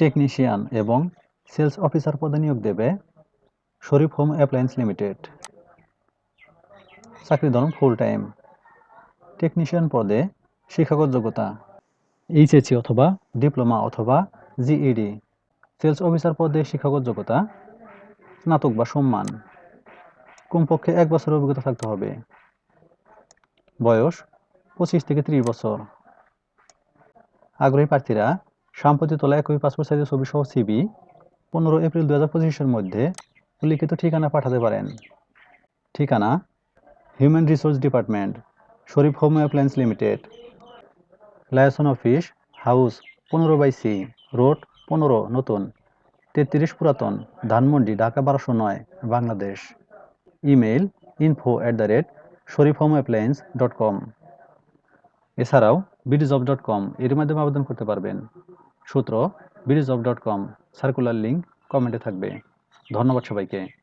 Technician এবং sales officer পদে নিয়োগ দেবে শরীফ হোম অ্যাপ্লায়েন্স লিমিটেড। চাকরির ধরন ফুল টাইম টেকনিশিয়ান পদে শিক্ষাগত যোগ্যতা এইচএসসি অথবা ডিপ্লোমা অথবা জিইডি সেলস অফিসার পদে শিক্ষাগত যোগ্যতা স্নাতক বা সম্মান। কমপক্ষে এক বছরের অভিজ্ঞতা থাকতে হবে। বয়স পঁচিশ থেকে ত্রিশ বছর। আগ্রহী প্রার্থীরা সাম্প্রতিক তোলা একই পাসপোর্ট সাইজের ছবি সহ সিবি পনেরো এপ্রিল দু হাজার পঁচিশের মধ্যে উল্লিখিত ঠিকানা পাঠাতে পারেন। ঠিকানা human resource department Sharif home appliance limited liaison office house পনেরো বাই সি রোড পনেরো, নতুন, তেত্রিশ পুরাতন, ধানমন্ডি, ঢাকা বারোশো নয়, Bangladesh. Email info at the rate Sharif home appliance dot com এছাড়াও বিডিজব ডট কম এর মাধ্যমে আবেদন করতে পারবেন। সূত্র BDJob dot com circular link কমেন্টে থাকবে। ধন্যবাদ সবাইকে।